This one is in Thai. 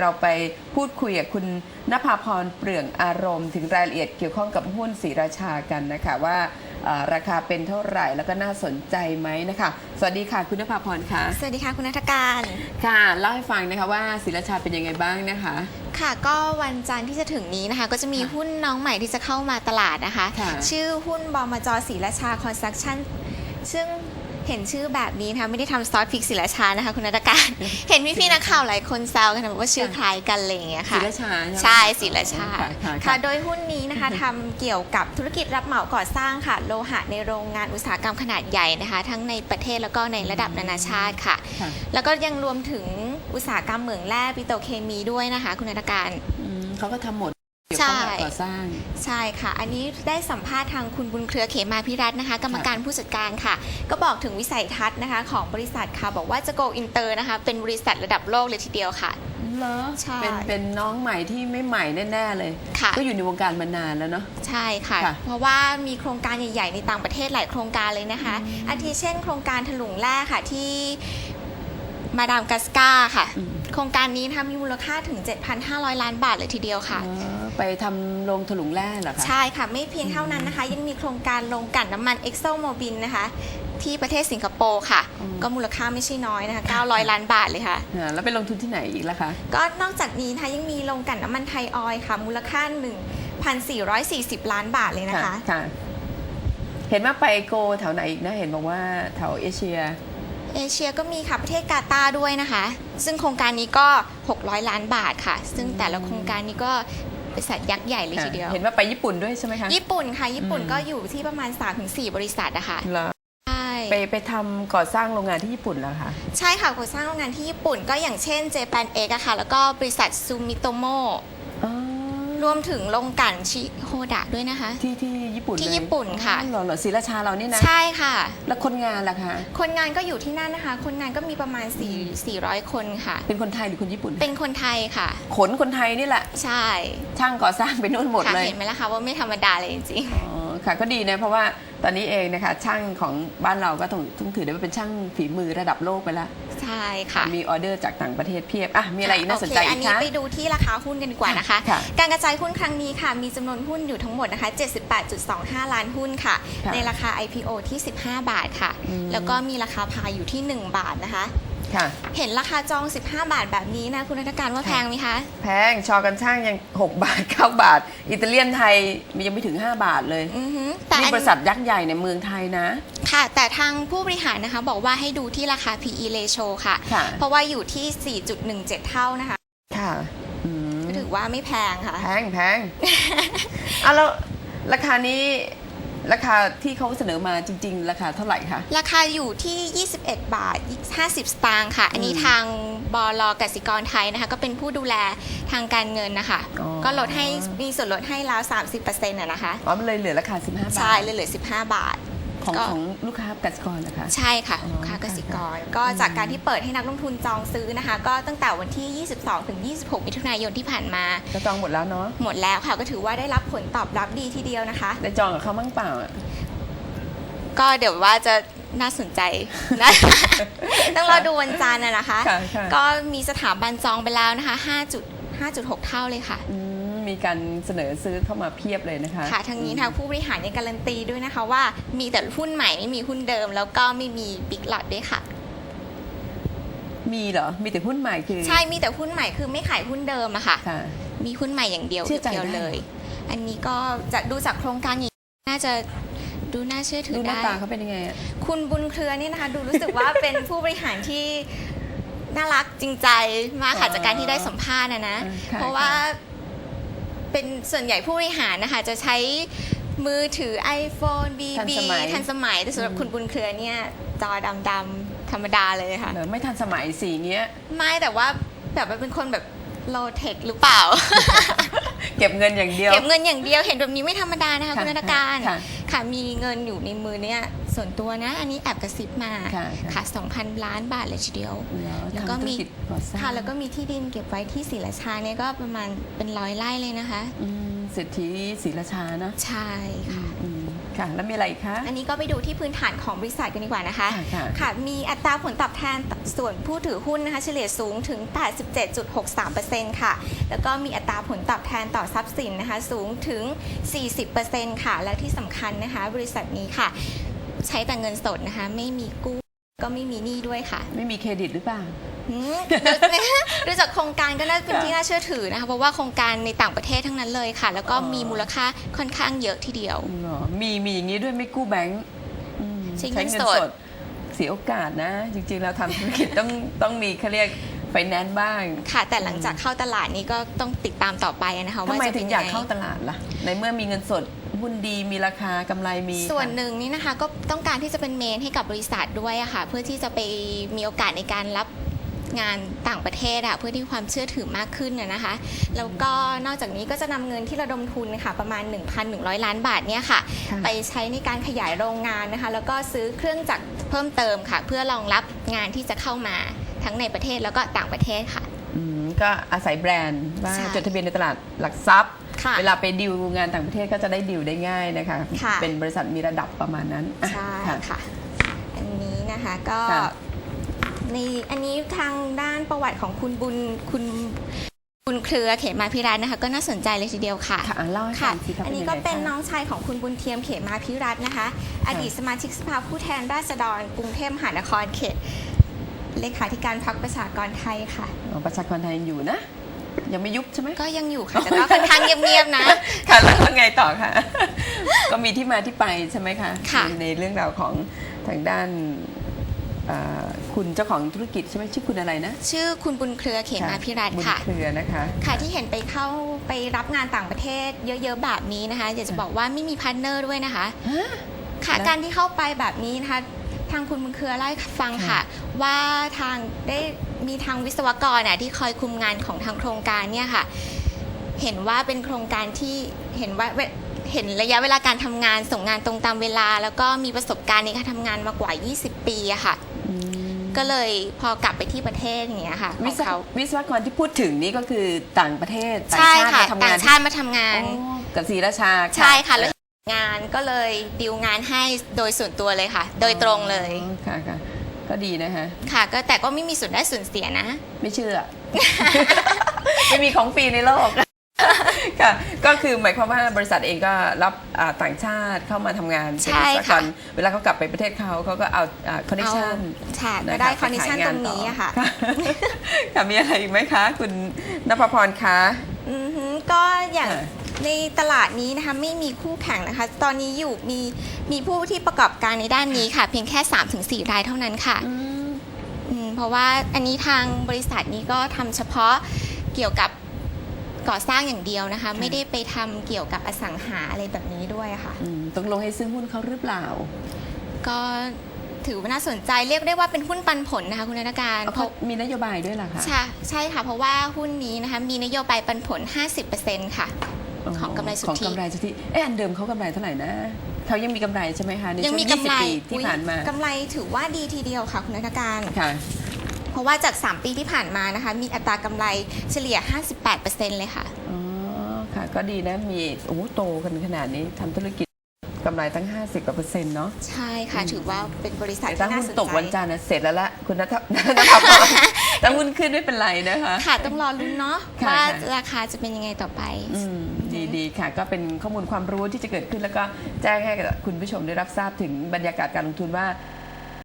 เราไปพูดคุยกับคุณนภาพรเปลืองอารมณ์ ถึงรายละเอียดเกี่ยวข้องกับหุ้นศรีราชากันนะคะว่าเอ่อราคาเป็นเท่าไหร่แล้วก็น่าสนใจไหมนะคะ สวัสดีค่ะคุณนภาพรค่ะ สวัสดีค่ะคุณนัทการค่ะเล่าให้ฟังนะคะว่าศรีราชาเป็นยังไงบ้างนะคะค่ะก็วันจันทร์ที่จะถึงนี้นะคะ ก็จะมีค่ะหุ้นน้องใหม่ที่จะเข้ามาตลาดนะคะค่ะชื่อหุ้นบอมจศรีราชาคอนสตรักชั่นซึ่ง เห็นชื่อแบบนี้นะคะไม่ได้ทำซอสพริกศรีราชานะคะ คุณนัทการเห็นพี่พี่ๆนักข่าวหลายคนแซวกันนะบอกว่าชื่อคล้ายกันอะไรอย่างเงี้ยศรีค่ะราชาไหมใช่ศรีราชาค่ะค่ะค่ะ โดยหุ้นนี้นะคะทำเกี่ยวกับธุรกิจรับเหมาก่อสร้างค่ะ โลหะในโรงงานอุตสาหกรรมขนาดใหญ่นะคะ ทั้งในประเทศแล้วก็ในระดับนานาชาติค่ะค่ะแล้วก็ยังรวมถึงอุตสาหกรรมเหมืองแร่ปิโตรเคมีด้วยนะคะ คุณนัทการอืมเขาก็ทำหมด เกี่ยวข้องกับก่อสร้าง ใช่ค่ะ อันนี้ได้สัมภาษณ์ทางคุณบุญเครือเขมาพิรัตน์นะคะ กรรมการผู้จัดการค่ะ ก็บอกถึงวิสัยทัศน์นะคะ ของบริษัทค่ะ บอกว่าจะ go inter นะคะ เป็นบริษัทระดับโลกเลยทีเดียวค่ะ เหรอใช่เป็นเป็นน้องใหม่ที่ไม่ใหม่แน่ๆเลย ค่ะ ก็อยู่ในวงการมานานแล้วเนาะ ใช่ค่ะ ค่ะเพราะว่ามีโครงการใหญ่ ๆ ในต่างประเทศหลายโครงการเลยนะคะ อาทิเช่น โครงการถลุงแร่ค่ะ ที่มาดามกัสกาค่ะ อืม โครงการนี้นะคะมีมูลค่าถึง 7,500 ล้านบาทเลยทีเดียวค่ะ อ๋อ ไปทำโรงถลุงแร่เหรอคะ ใช่ค่ะ ไม่เพียงเท่านั้นนะคะ ยังมีโครงการลงกลั่นน้ำมัน e x o m o b i l นะคะ ที่ประเทศสิงคโปร์ค่ะ อืม ก็มูลค่าไม่ใช่น้อยนะคะ 900 ล้านบาทเลยค่ะ อ่าแล้วไปลงทุนที่ไหนอีกล่ะคะ ก็นอกจากนี้นะคะยังมีลงกลั่นน้ำมันไทยออยล์ค่ะ มูลค่า 1,440 ล้านบาทเลยนะคะ ค่ะ เห็นว่าไปโกแถวไหนอีกนะ เห็นบอกว่าแถวเอเชีย เอเชียก็มีค่ะประเทศกาตาร์ด้วยนะคะ ซึ่งโครงการนี้ก็ 600 ล้านบาทค่ะ ซึ่งแต่ละโครงการนี้ก็ บริษัทยักษ์ใหญ่เลยทีเดียว เห็นว่าไปญี่ปุ่นด้วยใช่ไหมคะ ญี่ปุ่นค่ะ ญี่ปุ่นอืมก็อยู่ที่ประมาณ 3-4 บริษัทนะคะเหรอใช่ ไปไปทำก่อสร้างโรงงานที่ญี่ปุ่นเหรอคะ ใช่ค่ะก่อสร้างโรงงานที่ญี่ปุ่นก็อย่างเช่น Japan X อะค่ะ แล้วก็บริษัทซูมิโตโมอ๋อ รวมถึงโรงกลั่นชิโฮดะด้วยนะคะ ที่ที่ญี่ปุ่นที่เลยญี่ปุ่นค่ะ อ๋อเหรอเหรอศรีราชาเรานี่นะ ใช่ค่ะ แล้วคนงานล่ะคะ คนงานก็อยู่ที่นั่นนะคะ คนงานก็มีประมาณ4 400 คนค่ะ เป็นคนไทยหรือคนญี่ปุ่น เป็นคนไทยค่ะ ขนคนไทยนี่แหละ ใช่ช่างก่อสร้างไปนู่นหมดค่ะเลย เห็นไหมล่ะคะว่าไม่ธรรมดาเลยจริงอ๋อค่ะก็ดีนะเพราะว่าตอนนี้เองนะคะช่างของบ้านเราก็ต้องต้องถือได้ว่าเป็นช่างฝีมือระดับโลกไปแล้วๆใช่ค่ะ มีออเดอร์จากต่างประเทศเพียบอะมีอะไรอีกน่าสนใจโเคอีอักนนี้คะไปดูที่ราคาหุ้นกันดีกว่านะคะค่ะการกระจายหุ้นครั้งนี้ค่ะมีจำนวนหุ้นอยู่ทั้งหมดนะคะ 78.25 ล้านหุ้นค่ะค่ะในราคา IPO ที่ 15 บาทค่ะอืมแล้วก็มีราคาพายอยู่ที่ 1 บาทนะคะ ค่ะ เห็นราคาจอง 15 บาทแบบนี้นะคุณนักการว่าค่ะแพงไหมคะ แพงชอกันช่างยัง 6 บาท 9 บาท อิตาเลียนไทยมียังไม่ถึง 5 บาทเลยอือหือแต่นี่อันบริษัทยักษ์ใหญ่ในเมืองไทยนะ ค่ะ แต่ทางผู้บริหารนะคะ บอกว่าให้ดูที่ราคา PE ratio ค่ะ ค่ะ เพราะว่าอยู่ที่ 4.17 เท่านะคะ ค่ะอืมก็ถือว่าไม่แพงค่ะ แพงแพงอะแล้วราคานี้ ราคาที่เขาเสนอมาจริง ๆ ราคาเท่าไหร่คะ ราคาอยู่ที่ 21 บาท 50 สตางค์ค่ะ อันนี้อืมทางบลกสิกรไทยนะคะ ก็เป็นผู้ดูแลทางการเงินนะคะ อ๋อ ก็ลดให้มีส่วนลดให้แล้ว 30%นะนะคะ อ๋อมันเลยเหลือราคา 15 บาท ใช่เลยเหลือ 15 บาท ของก็ ของลูกค้ากสิกรนะคะ ใช่ค่ะอ๋อลูกค้ากสิกรค่ะก็จากการที่เปิดให้นักลงทุนจองซื้อนะคะ ก็ตั้งแต่วันที่ 22 ถึง 26 มิถุนายนที่ผ่านมาจะจองหมดแล้วเนาะหมดแล้วค่ะก็ถือว่าได้รับผลตอบรับดีทีเดียวนะคะ ได้จองกับเขาบ้างเปล่าอะ ก็เดี๋ยวว่าจะน่าสนใจนะ ต้องรอดูวันจันทร์นะนะคะ ค่ะค่ะ ก็มีสถาบันจองไปแล้วนะคะ 5.5.6 เท่าเลยค่ะ อืม มีการเสนอซื้อเข้ามาเพียบเลยนะคะ ค่ะทางนี้ทางผู้บริหารยังการันตีด้วยนะคะว่ามีแต่หุ้นใหม่ไม่มีหุ้นเดิม แล้วก็ไม่มีบิ๊กหลอดด้วยค่ะ มีเหรอ มีแต่หุ้นใหม่คือ ใช่มีแต่หุ้นใหม่คือไม่ขายหุ้นเดิมอะค่ะ ค่ะ มีหุ้นใหม่อย่างเดียวเชื่อใจเดียวได้ เลย อันนี้ก็จะดูจากโครงการนี้น่าจะดูน่าเชื่อถืดูอหน้าได้ ตาเขาเป็นยังไงอะ คุณบุญเครือนี่นะคะ ดูรู้สึกว่า เป็นผู้บริหารที่น่ารักจริงใจมากค่ะจากการที่ได้สัมภาษณ์นะนะค่เพราะว่าค่ เป็นส่วนใหญ่ผู้บริหารนะคะจะใช้มือถือ iPhone ทัน BB สมัย ทันสมัย แต่สำหรับอืมคุณบุญเครือเนี่ยจอดำๆธรรมดาเลยค่ะ เหรอไม่ทันสมัยสีเงี้ย ไม่แต่ว่าแบบว่าเป็นคนแบบโลเทคหรือเปล่า เก็บเงินอย่างเดียว เก็บเงินอย่างเดียวเห็นแบบนี้ไม่ธรรมดานะคะค่ะคุณนัทการ ค่ะ ค่ะมีเงินอยู่ในมือเนี่ยส่วนตัวนะอันนี้แอบกระซิบมาค่ะค่ะค่ะ2,000 ล้านบาทเลยทีเดียว แล้วก็ทำธุรมีกิจก่อสร้างค่ะแล้วก็มีที่ดินเก็บไว้ที่ศรีราชาเนี่ยก็ประมาณเป็นร้อยไร่เลยนะคะอืมเศรษฐีศรีราชานะใช่ค่ะอืม ค่ะ แล้วมีอะไรอีกคะ อันนี้ก็ไปดูที่พื้นฐานของบริษัทกันดีกว่านะคะค่ะค่ะค่ะ มีอัตราผลตอบแทนส่วนผู้ถือหุ้นนะคะ เฉลี่ยสูงถึง 87.63%ค่ะ แล้วก็มีอัตราผลตอบแทนต่อทรัพย์สินนะคะ สูงถึง 40%ค่ะ และที่สำคัญนะคะ บริษัทนี้ค่ะ ใช้แต่เงินสดนะคะ ไม่มีกู้ ก็ไม่มีหนี้ด้วยค่ะ ไม่มีเครดิตหรือเปล่า หืมดูจากโครงการก็น่าเป็นที่น่าเชื่อถือนะคะเพราะว่าโครงการในต่างประเทศทั้งนั้นเลยค่ะ แล้วก็อ๋อมีมูลค่าค่อนข้างเยอะทีเดียว เหรอมีมีอย่างนี้ด้วยไม่กู้แบงก์อืมใช้เงินสด เสียโอกาสนะ จริงๆเราทำธุรกิจต้องต้องมีเขาเรียกไฟแนนซ์บ้างค่ะ แต่หลังจากเข้าตลาดนี้ก็ต้องติดตามต่อไปนะคะทำว่าไมจะถึเป็นงอยัยากงไง เข้าตลาดล่ะ ในเมื่อมีเงินสดหุ้นดีมีราคากำไรมีส่วนค่ะหนึ่งนี่นะคะก็ต้องการที่จะเป็นเมนให้กับบริษัทด้วยอะค่ะ เพื่อที่จะไปมีโอกาสในการรับ งานต่างประเทศอะเพื่อที่ความเชื่อถือมากขึ้นน่ะนะคะแล้วก็นอกจากนี้ก็จะนำเงินที่ระดมทุนค่ะประมาณ 1,100 ล้านบาทเนี่ยค่ะค่ะ ไปใช้ในการขยายโรงงานนะคะ แล้วก็ซื้อเครื่องจักรเพิ่มเติมค่ะ เพื่อรองรับงานที่จะเข้ามาทั้งในประเทศแล้วก็ต่างประเทศค่ะอืมก็อาศัยแบรนด์ว่าใช่จดทะเบียนในตลาดหลักทรัพย์ค่ะเวลาไปดิวงานต่างประเทศก็จะได้ดิวได้ง่ายนะคะค่ะเป็นบริษัทมีระดับประมาณนั้นอะใช่ค่ะค่ะอันนี้นะคะก็ค่ะ ในอันนี้ทางด้านประวัติของคุณบุญคุณบุญเครือเขมาพิรัตน์นะคะ ก็น่าสนใจเลยทีเดียวค่ะค่ะอะเล่าให้ค่ะฟังสิครับอันนี้ยัก็ไงเป็นคะน้องชายของคุณบุญเทียมเขมาพิรัตน์นะคะ อดีตสมาชิกสภาผู้แทนราษฎรกรุงเทพมหานครเขตเลขาธิการพรรคประชากรไทยค่ะ อ๋อประชากรไทยยังอยู่นะ ยังไม่ยุบใช่ไหมก็ยังอยู่ค่ะแต่ก็ค่อนข้างเงียบๆนะ ค่ะแล้วก็ไงต่อคะ ก็มีที่มาที่ไปใช่ไหมคะค่ะ ในเรื่องราวของทางด้านเอ่อคุณเจ้าของธุรกิจใช่ไหมชื่อคุณอะไรนะชื่อคุณบุญเครือเขมาพิรัตน์บุญค่ะเครือนะคะ ค่ะที่เห็นไปเข้าไปรับงานต่างประเทศเยอะๆแบบนี้นะคะอยากจะบอกว่าไม่มีพาร์ทเนอร์ด้วยนะคะฮะค่ะแล้วการที่เข้าไปแบบนี้นะคะ ทางคุณบุญเครือเล่าให้ฟังค่ะค่ะ ว่าทางได้มีทางวิศวกรน่ะที่คอยคุมงานของทางโครงการเนี่ยค่ะ เห็นว่าเป็นโครงการที่เห็นว่าเวเห็นระยะเวลาการทำงานส่งงานตรงตามเวลา แล้วก็มีประสบการณ์ในการทำงานมากว่า 20 ปีอะค่ะอืม ก็เลยพอกลับไปที่ประเทศอย่างเงี้ยค่ะขวิองศวเขาวิศวกรที่พูดถึงนี่ก็คือต่างประเทศต่างใช่ชาติค่ะมาทำานต่างงชาติมาทำงาน อ๋อกับศรีราชาใช่ค่ะแล้วงานก็เลยดิวงานให้โดยส่วนตัวเลยค่ะ โดยตรงเลยอ๋อค่ะค่ะก็ดีนะคะ ค่ะ ก็แต่ก็ไม่มีส่วนได้ส่วนเสียนะ ไม่เชื่อ ไม่มีของฟรีในโลก ค่ะก็คือหมายความว่าบริษัทเองก็รับอ่าต่างชาติเข้ามาทำงานเป็นใช่วิศวกค่ะรเวลาเขากลับไปประเทศเขาเขาก็เอาคอนเนคชั่นเอาค่ะก็ได้คอนดิชันตรงนี้อะค่ะ ค่ะมีอะไรอีกไหมคะ คุณนภพรคะ อือหือก็อย่างค่ะ ในตลาดนี้นะคะไม่มีคู่แข่งนะคะ ตอนนี้อยู่มีมีผู้ที่ประกอบการในด้านนี้ค่ะ เพียงแค่ 3-4 รายเท่านั้นค่ะอืมเพราะว่าอันนี้ทางบริษัทนี้ก็ทำเฉพาะเกี่ยวกับ ก่อสร้างอย่างเดียวนะคะ ไม่ได้ไปทำเกี่ยวกับอสังหาอะไรแบบนี้ด้วยค่ะ อืมตกลงให้ซื้อหุ้นเขาหรือเปล่า ก็ถือว่าน่าสนใจเรียกได้ว่าเป็นหุ้นปันผลนะคะคุณธนการเอาเพเขาราะมีนโยบายด้วยเหรอคะใช่ใช่ค่ะ เพราะว่าหุ้นนี้นะคะมีนโยบายปันผล 50%ค่ะ ของกำไรสุทธิของกำไรสุทธิเอ๊ะอันเดิมเขากำไรเท่าไหร่นะเขายังมีกำไรใช่ไหมคะในยังช่วงมีกำไร20ปีที่อุ๊ยผ่านมากำไรถือว่าดีทีเดียวค่ะคุณธนการ ค่ะ เพราะว่าจาก 3 ปีที่ผ่านมานะคะมีอัตรากำไรเฉลี่ย 58%เลยค่ะ อ๋อค่ะ ก็ดีนะมีโอ้โหโตกันขนาดนี้ทำธุรกิจกำไรตั้ง 50กว่าเปอร์เซ็นต์เนาะใช่ค่ะ ถือว่าเป็นบริษัทแต่ที่ถ้าน่าหุ้นสนตกวันใจ จันทร์นะเสร็จแล้วละคุณนัทนัทพรถ้าหุ้นขึ้นไม่เป็นไรนะคะ ค่ะ ต้องรอลุ้นเนาะค่ะว่าค่ะ ราคาจะเป็นยังไงต่อไป อืมดีดีค่ะ ก็เป็นข้อมูลความรู้ที่จะเกิดขึ้นแล้วก็แจ้งให้กับคุณผู้ชมได้รับทราบถึงบรรยากาศการลงทุนว่า